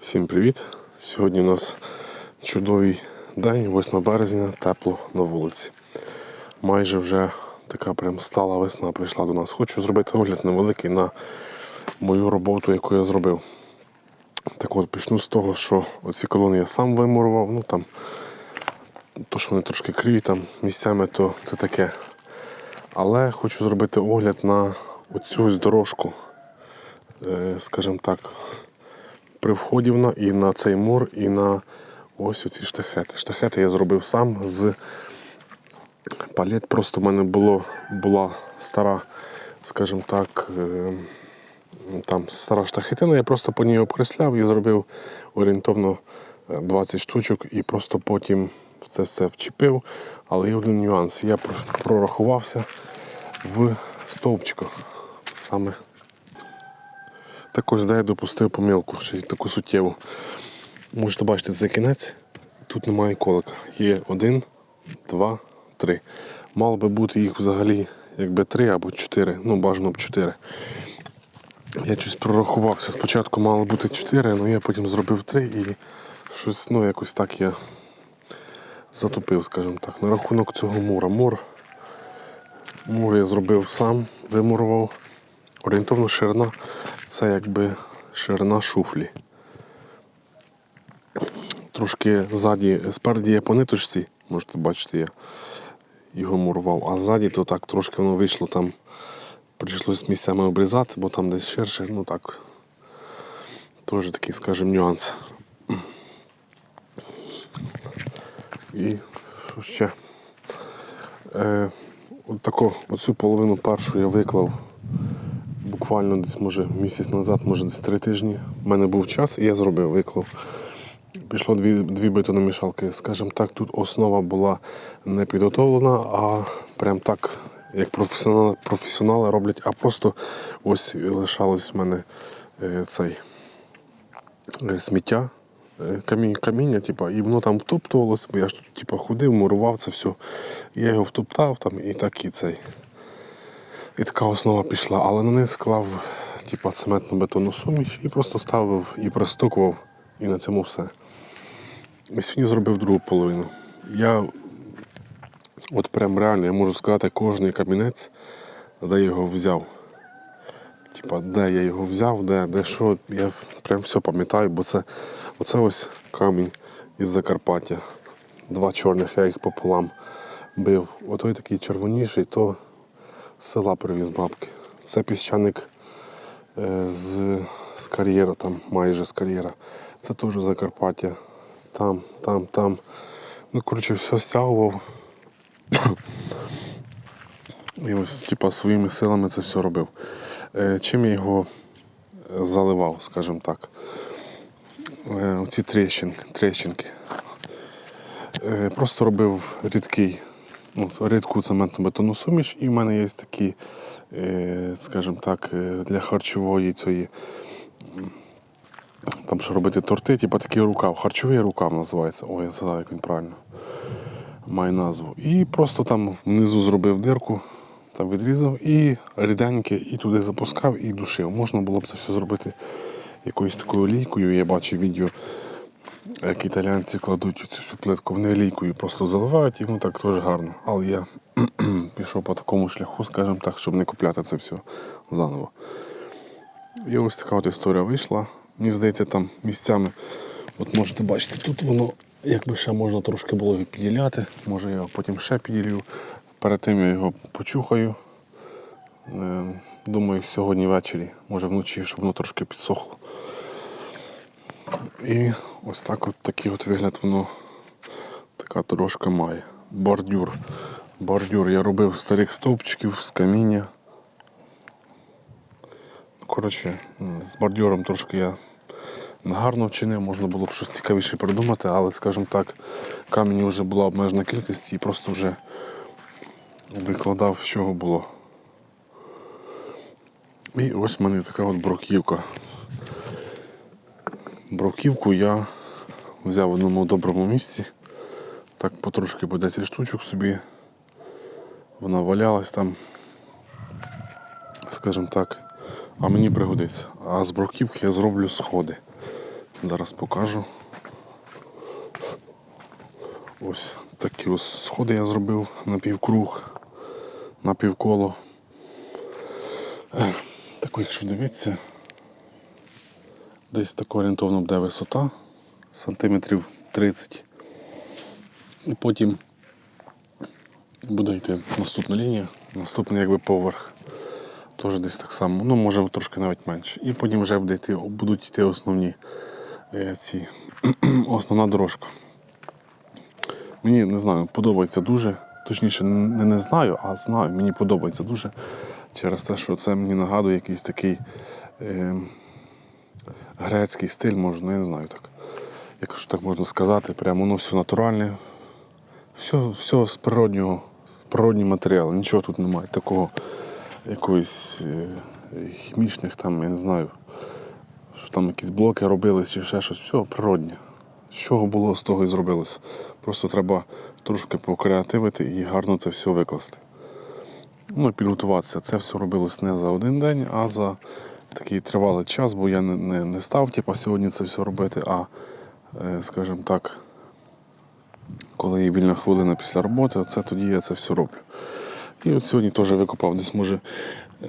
Всім привіт! Сьогодні у нас чудовий день, 8 березня, тепло на вулиці. Майже вже така прям стала весна прийшла до нас. Хочу зробити огляд невеликий на мою роботу, яку я зробив. Так от почну з того, що оці колони я сам вимурував. Ну там то, що вони трошки криві там місцями, то це таке. Але хочу зробити огляд на оцю дорожку, е, скажімо так, при вході вона і на цей мур, і на ось оці штахети. Штахети я зробив сам з палет. Просто в мене було, була стара, скажімо так, е, там стара штахетина, я просто по ній обкресляв і зробив орієнтовно е, 20 штучок і просто потім це все вчепив. Але є один нюанс. Я прорахувався в стовпчиках. Саме так ось де допустив помилку, ще й таку суттєву. Можете бачити, це кінець. Тут немає колика. Є один, два, три. Мало би бути їх взагалі якби три або чотири. Ну, бажано б чотири. Я щось прорахувався. Спочатку мало бути чотири, але я потім зробив три і щось, ну, якось так я затупив, скажімо так. На рахунок цього мура. Мур. Мур я зробив сам, вимурував. Орієнтовно ширина це якби ширина шуфлі. Трошки ззаді, спереді є по ниточці, можете бачити, я його мурував, а ззаді то так трошки воно вийшло там. Прийшлось місцями обрізати, бо там десь ширше, ну так. Теж такий, скажімо, нюанс. І що ще? Е, от тако, оцю половину першу я виклав буквально десь може місяць назад, може десь три тижні. У мене був час і я зробив, виклав. Пішло дві, дві бетономішалки. Скажімо так, тут основа була не підготовлена, а прям так, як професіонали, професіонали роблять, а просто ось лишалось в мене е, цей е, сміття. е, Камінь, каміння, типу, і воно там втоптувалося, бо я ж тут типу, ходив, мурував це все. Я його втоптав там і так і цей. І така основа пішла, але на неї склав типу, цементну бетонну суміш і просто ставив і пристукував, і на цьому все. І сьогодні зробив другу половину. Я от прям реально я можу сказати кожний камінець, де його взяв. Типа, де я його взяв, де, де що, я прям все пам'ятаю, бо це оце ось камінь із Закарпаття. Два чорних, я їх пополам бив. Отой такий червоніший, то села привіз бабки. Це піщаник е, з, з кар'єра, там майже з кар'єра. Це теж Закарпаття. Там, там, там. Ну, коротше, все стягував. І ось, типа, своїми силами це все робив. Е, чим я його е, заливав, скажімо так. Оці тріщинки. Е, просто робив рідкий, рідку цементну бетонну суміш, і в мене є такі, е, скажімо так, е, для харчової цієї. Там що робити торти, типу такий рукав, харчовий рукав називається. Ой, я згадав, як він правильно має назву. І просто там внизу зробив дирку, там відрізав і ріденьке, і туди запускав і душив. Можна було б це все зробити якоюсь такою олійкою. Я бачив відео, як італійці кладуть цю всю плитку в олійкою, просто заливають і воно так теж гарно. Але я пішов по такому шляху, скажімо так, щоб не купляти це все заново. І ось така от історія вийшла. Мені здається, там місцями, от можете бачити, тут воно якби ще можна трошки було піділяти. Може я його потім ще піділю. Перед тим я його почухаю. Е, Думаю, сьогодні ввечері, може вночі, щоб воно трошки підсохло. І ось так от такий от вигляд воно така дорожка має. Бордюр. Бордюр я робив з старих стовпчиків, з каміння. Ну, Коротше, з бордюром трошки я гарно вчинив, можна було б щось цікавіше придумати, але, скажімо так, камінь вже була обмежена кількість і просто вже викладав, з чого було. І ось в мене така от бруківка. Бруківку я взяв в одному доброму місці. Так потрошки по 10 штучок собі. Вона валялась там, скажімо так, а мені пригодиться. А з бруківки я зроблю сходи. Зараз покажу. Ось такі ось сходи я зробив на півкруг, на півколо. Так, якщо дивитися, десь так орієнтовно буде висота сантиметрів 30. І потім буде йти наступна лінія, наступний якби поверх. Теж десь так само, ну може трошки навіть менше. І потім вже буде йти, будуть йти основні е, ці основна дорожка. Мені не знаю, подобається дуже. Точніше, не, не знаю, а знаю, мені подобається дуже через те, що це мені нагадує якийсь такий е, грецький стиль, може, ну я не знаю так. Якщо так можна сказати, прямо воно все натуральне, все, все з природнього, природні матеріали, нічого тут немає такого якоїсь е, хімічних там, я не знаю, що там якісь блоки робились чи ще щось, все природнє. З чого було, з того і зробилось. Просто треба трошки покреативити і гарно це все викласти. Ну, підготуватися. Це все робилось не за один день, а за такий тривалий час, бо я не, не, не став типу, сьогодні це все робити, а, е, скажімо так, коли є вільна хвилина після роботи, це тоді я це все роблю. І от сьогодні теж викопав десь, може, е,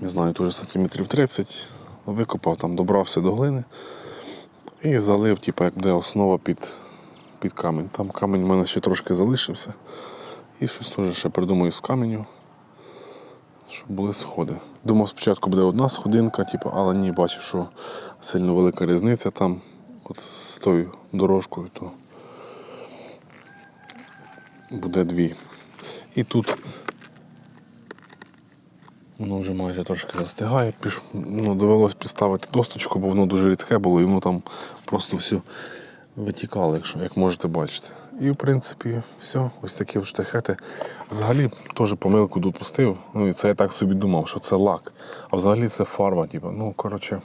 не знаю, теж сантиметрів 30, викопав там, добрався до глини і залив, типу, як буде основа під, під камінь. Там камінь в мене ще трошки залишився. І щось теж ще придумаю з каменю, щоб були сходи. Думав, спочатку буде одна сходинка, типу, але ні, бачу, що сильно велика різниця там от з тою дорожкою, то буде дві. І тут воно вже майже трошки застигає. Піш... Ну, довелось підставити досточку, бо воно дуже рідке було, і воно там просто все витікало, якщо як можете бачити. І в принципі все, ось такі штахети. Взагалі теж помилку допустив. Ну і це я так собі думав, що це лак. А взагалі це фарба, типу. Ну, коротше,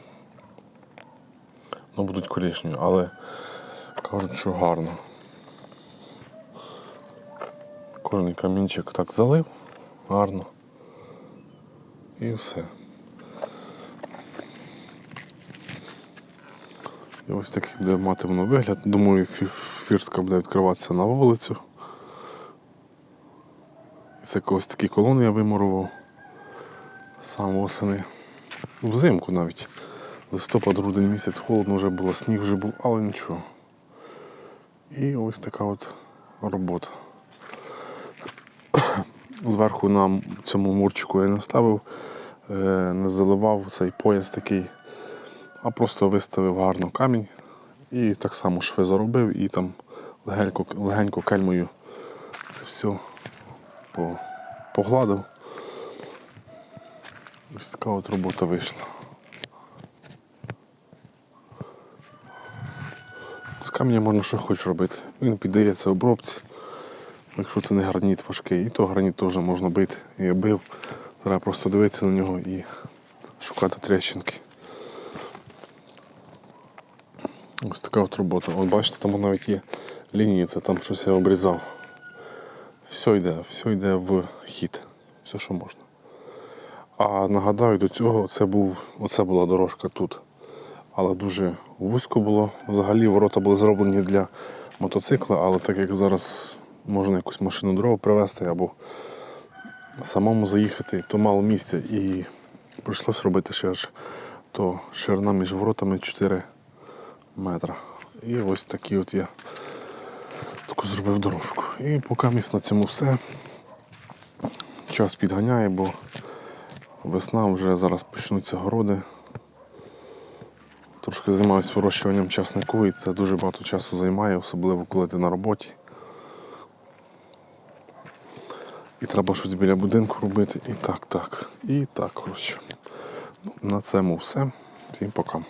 ну будуть коричневі, але кажуть, що гарно. Кожний камінчик так залив, гарно. І все. І ось такий буде мати воно вигляд. Думаю, фіртка буде відкриватися на вулицю. І це ось такі колони я вимурував сам восени. Взимку навіть. Листопад, грудень місяць, холодно вже було, сніг вже був, але нічого. І ось така от робота. Зверху на цьому мурчику я не ставив, е, не заливав цей пояс такий, а просто виставив гарно камінь і так само шви заробив і там легенько, легенько кельмою це все погладив. Ось така от робота вийшла. З каменя можна що хоч робити. Він піддається обробці. Якщо це не граніт важкий, і то граніт теж можна бити. Я бив. Треба просто дивитися на нього і шукати тріщинки. Ось така от робота. От бачите, там навіть є лінії, це там щось я обрізав. Все йде, все йде в хід. Все, що можна. А нагадаю, до цього це був, оце була дорожка тут. Але дуже вузько було. Взагалі ворота були зроблені для мотоцикла, але так як зараз можна якусь машину дорогу привезти або самому заїхати, то мало місця і прийшлося робити ще ж то ширина між воротами 4 метра. І ось такі от я таку зробив дорожку. І поки міст на цьому все. Час підганяє, бо весна вже зараз почнуться городи. Трошки займаюся вирощуванням часнику і це дуже багато часу займає, особливо коли ти на роботі. І треба щось біля будинку робити. І так, так. І так, коротше. Ну, на цьому все. Всім пока.